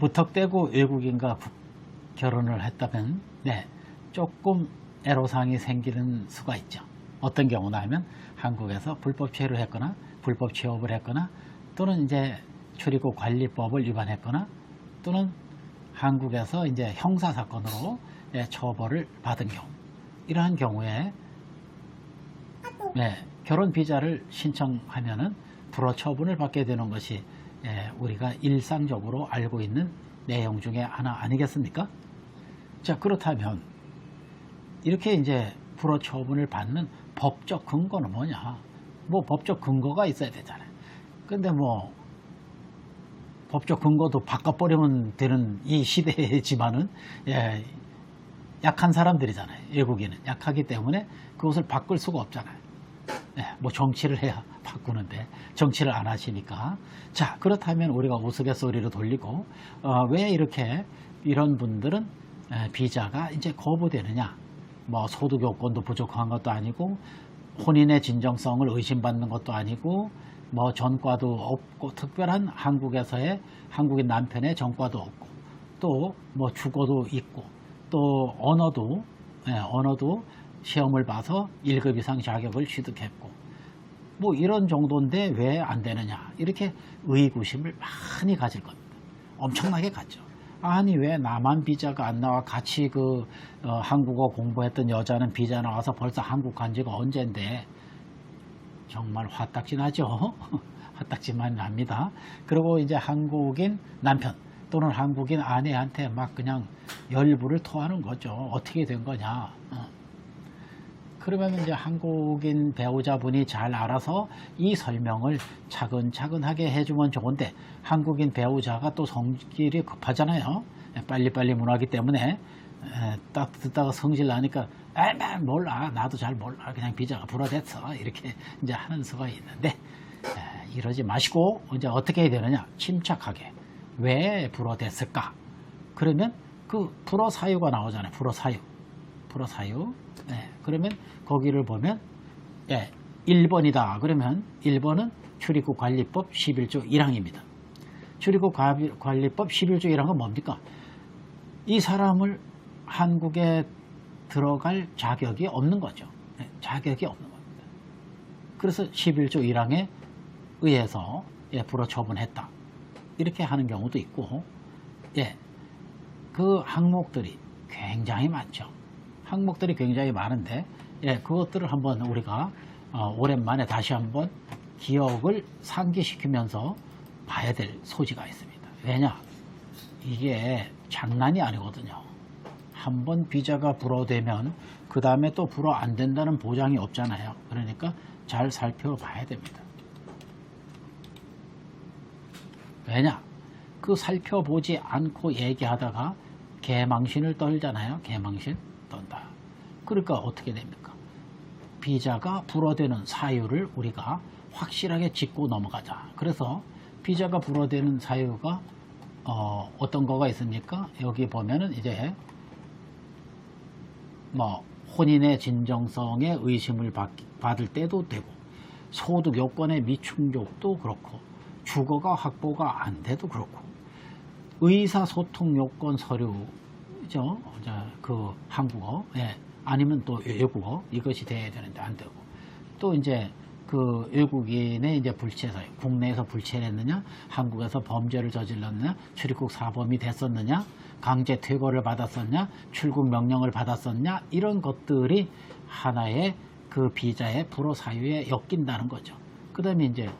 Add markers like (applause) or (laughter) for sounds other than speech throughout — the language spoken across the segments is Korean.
무턱대고 외국인과 부- 결혼을 했다면 네, 조금 애로사항이 생기는 수가 있죠. 어떤 경우나 하면 한국에서 불법 체류를 했거나 불법 취업을 했거나 또는 이제 출입국 관리법을 위반했거나 또는 한국에서 이제 형사 사건으로 예, 처벌을 받은 경우 이러한 경우에 네, 결혼 비자를 신청하면은 불허 처분을 받게 되는 것이 예, 우리가 일상적으로 알고 있는 내용 중에 하나 아니겠습니까? 자 그렇다면 이렇게 이제 불허 처분을 받는 법적 근거는 뭐냐? 뭐 법적 근거가 있어야 되잖아요. 근데 뭐 법적 근거도 바꿔버리면 되는 이 시대지만은 예, 약한 사람들이잖아요. 외국인은 약하기 때문에 그것을 바꿀 수가 없잖아요. 예, 뭐 정치를 해야 바꾸는데 정치를 안 하시니까. 자 그렇다면 우리가 우스갯소리로 돌리고 어, 왜 이렇게 이런 분들은 에, 비자가 이제 거부되느냐? 뭐 소득 요건도 부족한 것도 아니고 혼인의 진정성을 의심받는 것도 아니고 뭐 전과도 없고 특별한 한국에서의 한국인 남편의 전과도 없고 또 뭐 주거도 있고 또 언어도 예, 언어도 시험을 봐서 1급 이상 자격을 취득했고 뭐 이런 정도인데 왜 안 되느냐 이렇게 의구심을 많이 가질 겁니다. 엄청나게 갖죠. 아니 왜 나만 비자가 안 나와 같이 그 어, 한국어 공부했던 여자는 비자 나와서 벌써 한국 간 지가 언젠데 정말 화딱지 나죠. (laughs) 화딱지만 납니다. 그리고 이제 한국인 남편 또는 한국인 아내한테 막 그냥 열불을 토하는 거죠. 어떻게 된 거냐. 어. 그러면 이제 한국인 배우자분이 잘 알아서 이 설명을 차근차근하게 해주면 좋은데 한국인 배우자가 또 성질이 급하잖아요. 빨리빨리 문화기 때문에. 에, 딱 듣다가 성질 나니까 에맨 몰라. 나도 잘 몰라. 그냥 비자가 불어댔어. 이렇게 이제 하는 수가 있는데 에, 이러지 마시고 이제 어떻게 해야 되느냐? 침착하게 왜 불어댔을까? 그러면 그 불어 사유가 나오잖아요. 불어 사유. 불어 사유. 네, 그러면 거기를 보면 예, 1번이다 그러면 1번은 출입국 관리법 11조 1항입니다 출입국 관- 관리법 11조 1항은 뭡니까 이 사람을 한국에 들어갈 자격이 없는 거죠. 네, 자격이 없는 겁니다. 그래서 11조 1항에 의해서 예, 불허 처분했다. 이렇게 하는 경우도 있고, 예, 그 항목들이 굉장히 많죠. 항목들이 굉장히 많은데, 예, 그것들을 한번 우리가 어, 오랜만에 다시 한번 기억을 상기시키면서 봐야 될 소지가 있습니다. 왜냐? 이게 장난이 아니거든요. 한 번 비자가 불어되면 그 다음에 또 불어 안 된다는 보장이 없잖아요. 그러니까 잘 살펴봐야 됩니다. 왜냐? 그 살펴보지 않고 얘기하다가 개망신을 떨잖아요. 개망신 떤다. 그러니까 어떻게 됩니까? 비자가 불어되는 사유를 우리가 확실하게 짚고 넘어가자. 그래서 비자가 불어되는 사유가 어, 어떤 거가 있습니까? 여기 보면은 이제 뭐 혼인의 진정성에 의심을 받, 받을 때도 되고 소득 요건의 미충족도 그렇고 주거가 확보가 안 돼도 그렇고 의사소통 요건 서류죠. 그 한국어 예. 아니면 또 외국어 이것이 돼야 되는데 안 되고 또 이제 그 외국인의 이제 불체 사유, 국내에서 불체를 했느냐, 한국에서 범죄를 저질렀느냐, 출입국 사범이 됐었느냐, 강제 퇴거를 받았었냐, 출국 명령을 받았었냐, 이런 것들이 하나의 그 비자의 불허 사유에 엮인다는 거죠. 그 다음에 이제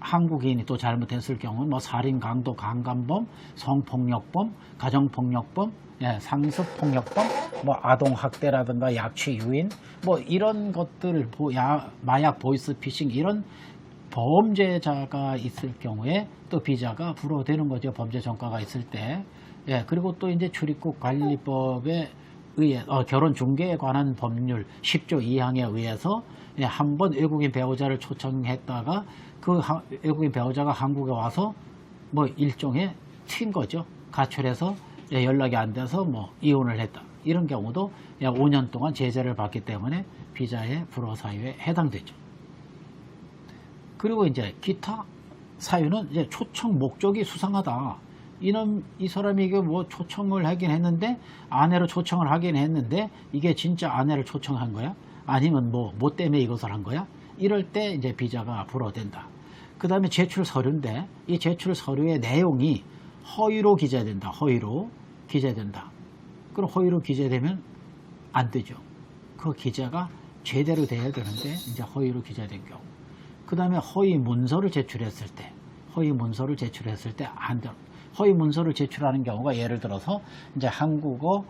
한국인이 또 잘못했을 경우 뭐 살인, 강도, 강간범, 성폭력범, 가정폭력범, 예, 상습폭력범, 뭐 아동학대라든가 약취 유인, 뭐 이런 것들, 보- 야- 마약 보이스피싱 이런 범죄자가 있을 경우에 또 비자가 불어되는 거죠. 범죄 전과가 있을 때. 예, 그리고 또 이제 출입국 관리법에 의해 어, 결혼 중개에 관한 법률 10조 2항에 의해서 예, 한번 외국인 배우자를 초청했다가 그 하- 외국인 배우자가 한국에 와서 뭐 일종의 튄 거죠. 가출해서 예, 연락이 안 돼서 뭐 이혼을 했다. 이런 경우도 약 5년 동안 제재를 받기 때문에 비자의 불허 사유에 해당되죠. 그리고 이제 기타 사유는 이제 초청 목적이 수상하다. 이놈 이 사람이 이게 뭐 초청을 하긴 했는데 아내로 초청을 하긴 했는데 이게 진짜 아내를 초청한 거야? 아니면 뭐 뭐 때문에 이것을 한 거야? 이럴 때 이제 비자가 불어된다. 그 다음에 제출 서류인데 이 제출 서류의 내용이 허위로 기재된다. 허위로 기재된다. 그럼 허위로 기재되면 안 되죠. 그 기재가 제대로 돼야 되는데 이제 허위로 기재된 경우. 그 다음에 허위 문서를 제출했을 때, 허위 문서를 제출했을 때안 돼. 허위 문서를 제출하는 경우가 예를 들어서 이제 한국어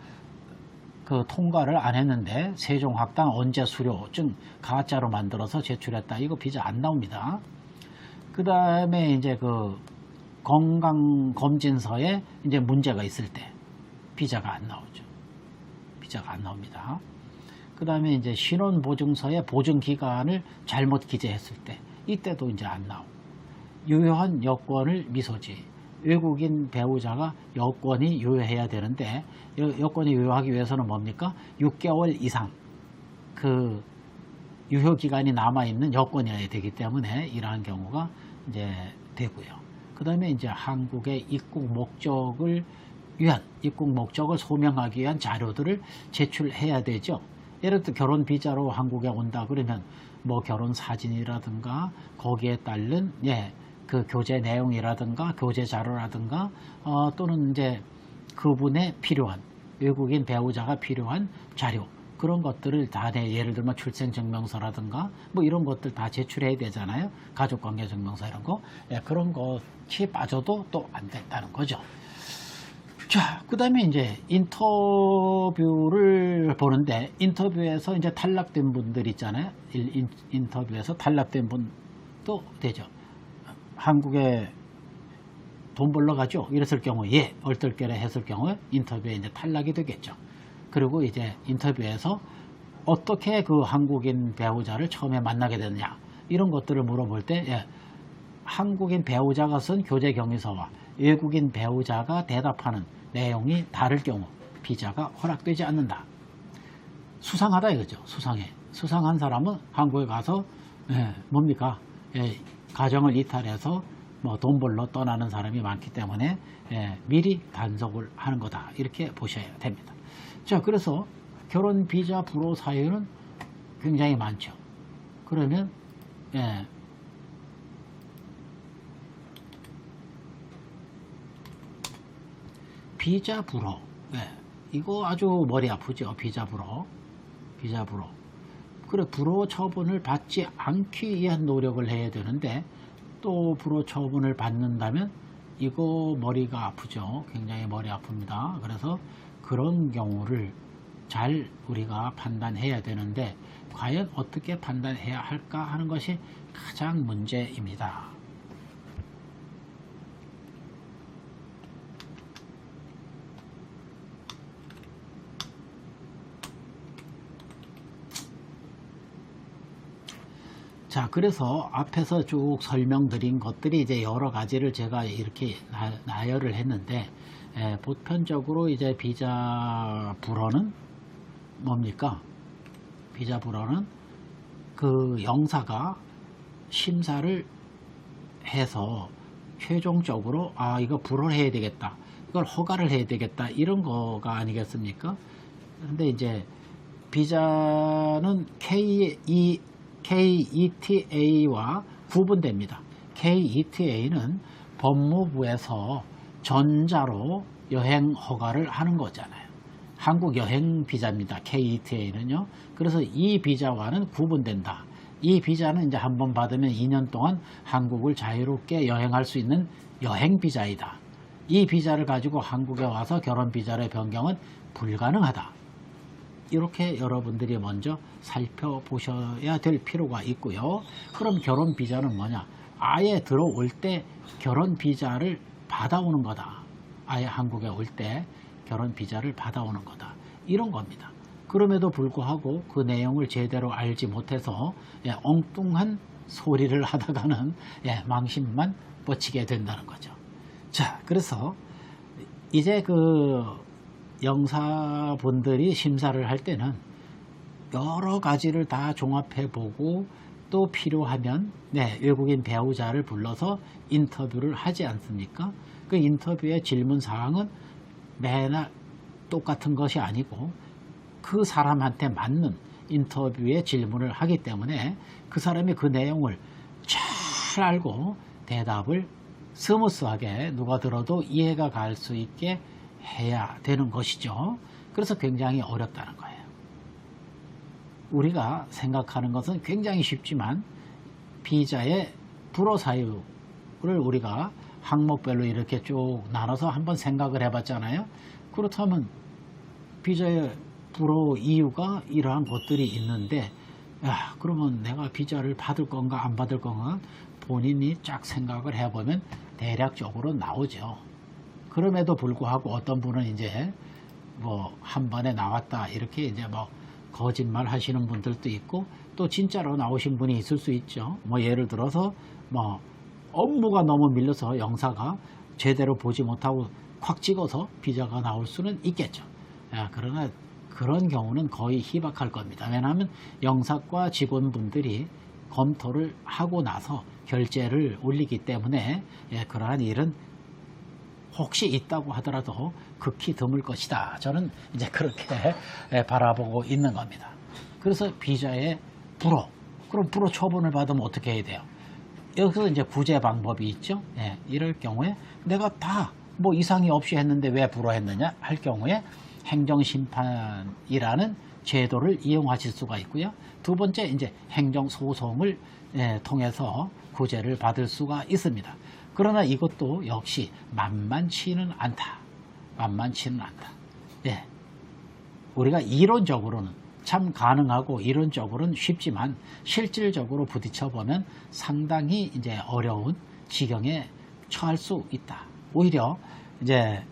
그 통과를 안 했는데 세종학당 언제 수료증 가짜로 만들어서 제출했다. 이거 비자 안 나옵니다. 그 다음에 이제 그 건강검진서에 이제 문제가 있을 때 비자가 안 나오죠. 비자가 안 나옵니다. 그 다음에 이제 신원보증서에 보증기간을 잘못 기재했을 때 이때도 이제 안 나오고 유효한 여권을 미소지 외국인 배우자가 여권이 유효해야 되는데 여- 여권이 유효하기 위해서는 뭡니까? 6개월 이상 그 유효 기간이 남아 있는 여권이어야 되기 때문에 이러한 경우가 이제 되고요. 그 다음에 이제 한국의 입국 목적을 위한 입국 목적을 소명하기 위한 자료들을 제출해야 되죠. 예를 들어 결혼 비자로 한국에 온다 그러면 뭐 결혼 사진이라든가 거기에 따른 예 그 교재 내용이라든가 교재 자료라든가 어, 또는 이제 그분의 필요한 외국인 배우자가 필요한 자료 그런 것들을 다 내, 예를 들면 출생증명서라든가 뭐 이런 것들 다 제출해야 되잖아요. 가족관계증명서 이런 거 예, 그런 것이 빠져도 또 안 된다는 거죠. 자, 그 다음에 이제 인터뷰를 보는데 인터뷰에서 이제 탈락된 분들 있잖아요. 인, 인- 인터뷰에서 탈락된 분도 되죠. 한국에 돈 벌러 가죠. 이랬을 경우에 예, 얼떨결에 했을 경우에 인터뷰에 이제 탈락이 되겠죠. 그리고 이제 인터뷰에서 어떻게 그 한국인 배우자를 처음에 만나게 됐냐 이런 것들을 물어볼 때 예, 한국인 배우자가 쓴 교제 경위서와 외국인 배우자가 대답하는 내용이 다를 경우 비자가 허락되지 않는다. 수상하다 이거죠. 수상해. 수상한 사람은 한국에 가서 예, 뭡니까? 예, 가정을 이탈해서 뭐 돈 벌러 떠나는 사람이 많기 때문에 예, 미리 단속을 하는 거다. 이렇게 보셔야 됩니다. 자, 그래서 결혼 비자 불호 사유는 굉장히 많죠. 그러면 예, 비자 불허. 예, 이거 아주 머리 아프죠. 비자 불허. 비자 불허. 그래, 불허 처분을 받지 않기 위한 노력을 해야 되는데, 또 불허 처분을 받는다면, 이거 머리가 아프죠. 굉장히 머리 아픕니다. 그래서 그런 경우를 잘 우리가 판단해야 되는데, 과연 어떻게 판단해야 할까 하는 것이 가장 문제입니다. 자, 그래서 앞에서 쭉 설명드린 것들이 이제 여러 가지를 제가 이렇게 나, 나열을 했는데, 에, 보편적으로 이제 비자 불허는 뭡니까? 비자 불허는 그 영사가 심사를 해서 최종적으로 아, 이거 불허해야 되겠다. 이걸 허가를 해야 되겠다. 이런 거가 아니겠습니까? 근데 이제 비자는 K, E, KETA와 구분됩니다. KETA는 법무부에서 전자로 여행 허가를 하는 거잖아요. 한국 여행 비자입니다. KETA는요. 그래서 이 비자와는 구분된다. 이 비자는 이제 한 번 받으면 2년 동안 한국을 자유롭게 여행할 수 있는 여행 비자이다. 이 비자를 가지고 한국에 와서 결혼 비자의 변경은 불가능하다. 이렇게 여러분들이 먼저 살펴보셔야 될 필요가 있고요. 그럼 결혼 비자는 뭐냐? 아예 들어올 때 결혼 비자를 받아오는 거다. 아예 한국에 올 때 결혼 비자를 받아오는 거다. 이런 겁니다. 그럼에도 불구하고 그 내용을 제대로 알지 못해서 예, 엉뚱한 소리를 (laughs) 하다가는 예, 망신만 뻗치게 된다는 거죠. 자, 그래서 이제 그 영사분들이 심사를 할 때는 여러 가지를 다 종합해 보고 또 필요하면 네, 외국인 배우자를 불러서 인터뷰를 하지 않습니까? 그 인터뷰의 질문 사항은 매날 똑같은 것이 아니고 그 사람한테 맞는 인터뷰의 질문을 하기 때문에 그 사람이 그 내용을 잘 알고 대답을 스무스하게 누가 들어도 이해가 갈 수 있게 해야 되는 것이죠. 그래서 굉장히 어렵다는 거예요. 우리가 생각하는 것은 굉장히 쉽지만 비자의 불어 사유를 우리가 항목별로 이렇게 쭉 나눠서 한번 생각을 해봤잖아요. 그렇다면 비자의 불어 이유가 이러한 것들이 있는데 야, 그러면 내가 비자를 받을 건가 안 받을 건가 본인이 쫙 생각을 해보면 대략적으로 나오죠. 그럼에도 불구하고 어떤 분은 이제 뭐 한 번에 나왔다 이렇게 이제 뭐 거짓말 하시는 분들도 있고 또 진짜로 나오신 분이 있을 수 있죠. 뭐 예를 들어서 뭐 업무가 너무 밀려서 영사가 제대로 보지 못하고 콱 찍어서 비자가 나올 수는 있겠죠. 아, 그러나 그런 경우는 거의 희박할 겁니다. 왜냐하면 영사과 직원분들이 검토를 하고 나서 결제를 올리기 때문에 예, 그러한 일은 혹시 있다고 하더라도 극히 드물 것이다. 저는 이제 그렇게 (laughs) 예, 바라보고 있는 겁니다. 그래서 비자의 불허. 그럼 불허 처분을 받으면 어떻게 해야 돼요? 여기서 이제 구제 방법이 있죠. 예, 이럴 경우에 내가 다 뭐 이상이 없이 했는데 왜 불허했느냐 할 경우에 행정심판이라는 제도를 이용하실 수가 있고요. 두 번째 이제 행정소송을 예, 통해서 구제를 받을 수가 있습니다. 그러나 이것도 역시 만만치는 않다. 만만치는 않다. 예. 우리가 이론적으로는 참 가능하고 이론적으로는 쉽지만 실질적으로 부딪혀 보면 상당히 이제 어려운 지경에 처할 수 있다. 오히려 이제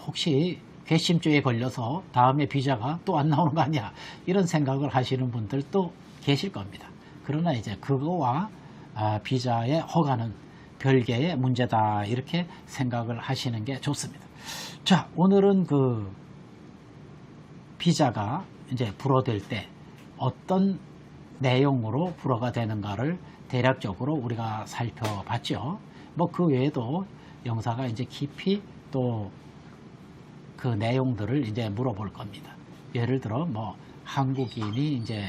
혹시 괘씸죄에 걸려서 다음에 비자가 또 안 나오는 거 아니야 이런 생각을 하시는 분들도 계실 겁니다. 그러나 이제 그거와 아, 비자의 허가는 별개의 문제다 이렇게 생각을 하시는 게 좋습니다. 자 오늘은 그 비자가 이제 불어될 때 어떤 내용으로 불어가 되는가를 대략적으로 우리가 살펴봤죠. 뭐 그 외에도 영사가 이제 깊이 또 그 내용들을 이제 물어볼 겁니다. 예를 들어 뭐 한국인이 이제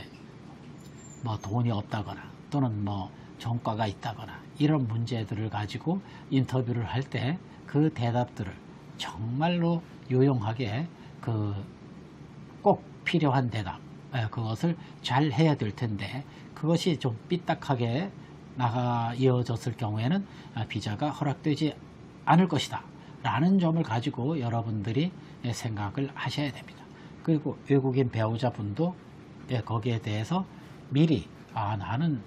뭐 돈이 없다거나 또는 뭐 정가가 있다거나 이런 문제들을 가지고 인터뷰를 할 때 그 대답들을 정말로 유용하게 그 꼭 필요한 대답 예, 그것을 잘 해야 될 텐데 그것이 좀 삐딱하게 나가 이어졌을 경우에는 아, 비자가 허락되지 않을 것이다 라는 점을 가지고 여러분들이 예, 생각을 하셔야 됩니다. 그리고 외국인 배우자분도 예, 거기에 대해서 미리 아 나는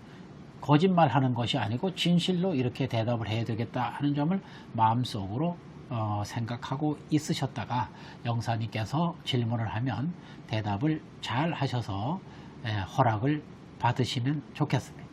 거짓말 하는 것이 아니고 진실로 이렇게 대답을 해야 되겠다 하는 점을 마음속으로 어, 생각하고 있으셨다가 영사님께서 질문을 하면 대답을 잘 하셔서 예, 허락을 받으시면 좋겠습니다.